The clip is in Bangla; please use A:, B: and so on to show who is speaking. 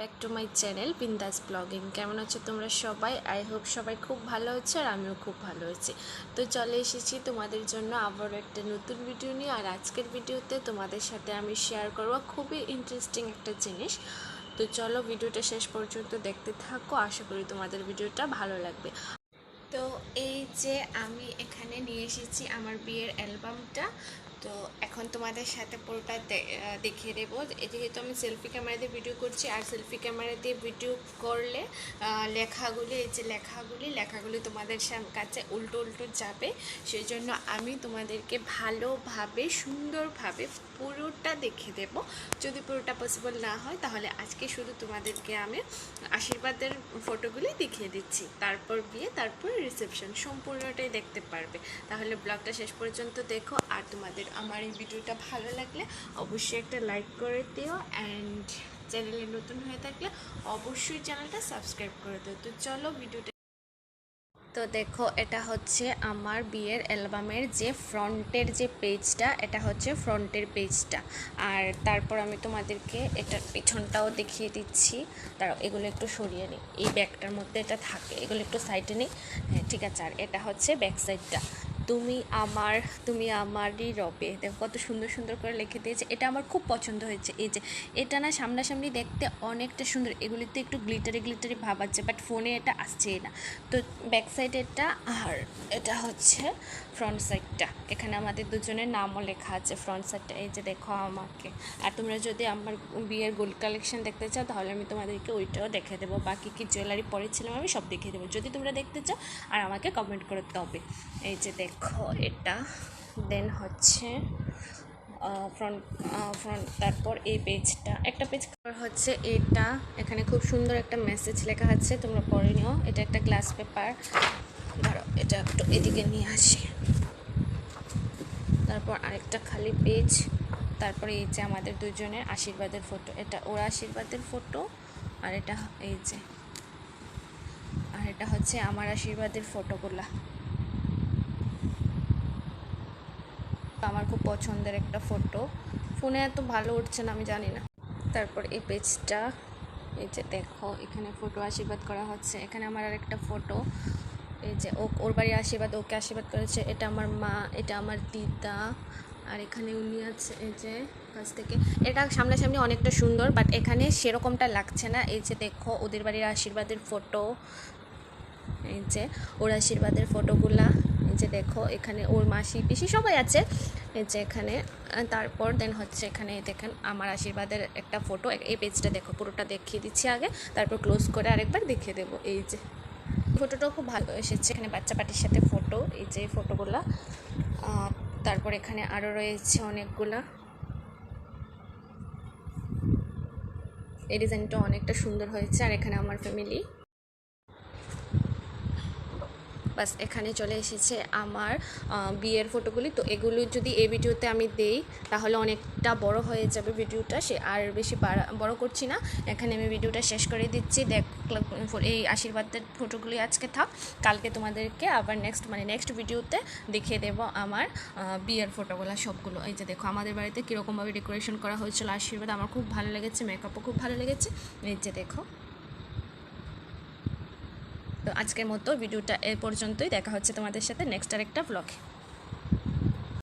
A: Back to my channel Bindaas blogging কেমন আছো তোমরা সবাই? আই হোপ সবাই খুব ভালো হচ্ছে আর আমিও খুব ভালো আছি। তো চলে এসেছি তোমাদের জন্য আবারও একটা নতুন ভিডিও নিয়ে আর আজকের ভিডিওতে তোমাদের সাথে আমি শেয়ার করব খুবই ইন্টারেস্টিং একটা জিনিস। তো চলো ভিডিওটা শেষ পর্যন্ত দেখতে থাকো, আশা করি তোমাদের ভিডিওটা ভালো লাগবে। তো এই যে আমি এখানে নিয়ে এসেছি আমার বিয়ের অ্যালবামটা। তো এখন তোমাদের সাথে পুরোটা দেখিয়ে দেবো যেহেতু আমি সেলফি ক্যামেরা দিয়ে ভিডিও করছি আর সেলফি ক্যামেরা দিয়ে ভিডিও করলে লেখাগুলি, এই যে লেখাগুলি লেখাগুলি তোমাদের কাছে উল্টো উল্টো যাবে। সেই জন্য আমি তোমাদেরকে ভালোভাবে, সুন্দরভাবে পুরোটা দেখে দেব। যদি পুরোটা পসিবল না হয়, তাহলে আজকে শুধু তোমাদেরকে আমি আশীর্বাদের ফটোগুলি দেখিয়ে দিচ্ছি। তারপর বিয়ে তারপর রিসেপশন সম্পূর্ণটাই দেখতে পারবে। তাহলে ব্লগটা শেষ পর্যন্ত দেখো আর তোমাদের আমার এই ভিডিওটা ভালো লাগলে অবশ্যই একটা লাইক করে দিও অ্যান্ড চ্যানেলে নতুন হয়ে থাকলে অবশ্যই চ্যানেলটা সাবস্ক্রাইব করে দিও। তো চলো ভিডিওটা তো দেখো, এটা হচ্ছে আমার বিয়ের অ্যালবামের যে ফ্রন্টের যে পেজটা এটা হচ্ছে ফ্রন্টের পেজটা আর তারপর আমি তোমাদেরকে এটার পিছনটাও দেখিয়ে দিচ্ছি। তারা এগুলো একটু সরিয়ে নিই। এই ব্যাগটার মধ্যে এটা থাকে, এগুলো একটু সাইডে নিই। হ্যাঁ ঠিক আছে। আর এটা হচ্ছে ব্যাক সাইডটা তুমি আমার, তুমি আমারই রবে। দেখো কত সুন্দর সুন্দর করে লিখে দিয়েছে। এটা আমার খুব পছন্দ হয়েছে। এই যে, এটা না সামনাসামনি দেখতে অনেকটা সুন্দর। এগুলিতে একটু গ্লিটারি গ্লিটারি ভাব আছে বাট ফোনে এটা আসছেই না। তো ব্যাক সাইড এটা আর এটা হচ্ছে ফ্রন্ট সাইডটা এখানে আমাদের দুজনের নামও লেখা আছে ফ্রন্ট সাইডটা এই যে দেখো আমাকে। আর তোমরা যদি আমার বিয়ের গোল্ড কালেকশন দেখতে চাও, তাহলে আমি তোমাদেরকে ওইটাও দেখে দেবো। বাকি কি জুয়েলারি পরেছিলাম আমি সব দেখিয়ে দেবো। যদি তোমরা দেখতে চাও, আর আমাকে কমেন্ট করতে হবে এই যে দেখো। এটা। দেন হচ্ছে ফ্রন্ট ফ্রন্ট তারপর এই পেজটা একটা পেজ হচ্ছে এটা। এখানে খুব সুন্দর একটা মেসেজ লেখা আছে, তোমরা পড়ে নিও। এটা একটা গ্লাস পেপার ধরো, এটা একটু এদিকে নিয়ে আসি। তারপর আরেকটা খালি পেজ তারপরে এই যে আমাদের দুজনের আশীর্বাদের ফটো এটা ওর আশীর্বাদের ফটো আর এটা এই যে, আর এটা হচ্ছে আমার আশীর্বাদের ফটোগুলা আমার খুব পছন্দের একটা ফটো ফোনে এত ভালো উঠছে না, আমি জানি না। তারপর এই পেজটা এই যে দেখো, এখানে ফটো আশীর্বাদ করা হচ্ছে। এখানে আমার আর একটা ফটো এই যে ও ওর বাড়ি আশীর্বাদ, ওকে আশীর্বাদ করেছে। এটা আমার মা, এটা আমার দিদা। আর এখানে উনি আছে, এই যে কাছ থেকে। এটা সামনাসামনি অনেকটা সুন্দর বাট এখানে সেরকমটা লাগছে না। এই যে দেখো, ওদের বাড়ির আশীর্বাদের ফটো এই যে ওর আশীর্বাদের ফটোগুলা যে দেখো, এখানে ওর মাসি, পিসি সবাই আছে। যে এখানে, তারপর দেন হচ্ছে এখানে দেখেন আমার আশীর্বাদের একটা ফটো এই পেজটা দেখো, পুরোটা দেখিয়ে দিচ্ছি আগে। তারপর ক্লোজ করে আরেকবার দেখিয়ে দেবো। এই যে ফটোটাও খুব ভালো এসেছে। এখানে বাচ্চা পাটির সাথে ফটো এই যে ফটোগুলা তারপর এখানে আরও রয়েছে অনেকগুলা। এই ডিজাইনটা অনেকটা সুন্দর হয়েছে। আর এখানে আমার ফ্যামিলি বাস এখানে চলে এসেছে আমার বিয়ের ফটোগুলি। তো এগুলো যদি এই ভিডিওতে আমি দেই, তাহলে অনেকটা বড় হয়ে যাবে ভিডিওটা। সে আর বেশি বাড়া- করছি না। এখানে আমি ভিডিওটা শেষ করে দিচ্ছি। দেখ এই আশীর্বাদের ফটোগুলি আজকে থাক। কালকে তোমাদেরকে আবার নেক্সট মানে নেক্সট ভিডিওতে দেখিয়ে দেব আমার বিয়ের ফটোগুলো সবগুলো। এই যে দেখো, আমাদের বাড়িতে কীরকমভাবে ডেকোরেশন করা হয়েছিল, আশীর্বাদ আমার খুব ভালো লেগেছে মেকআপও খুব ভালো লেগেছে। এই যে দেখো। তো আজকের মতো ভিডিওটা এ পর্যন্তই। দেখা হচ্ছে তোমাদের সাথে নেক্সট আরেকটা ব্লগে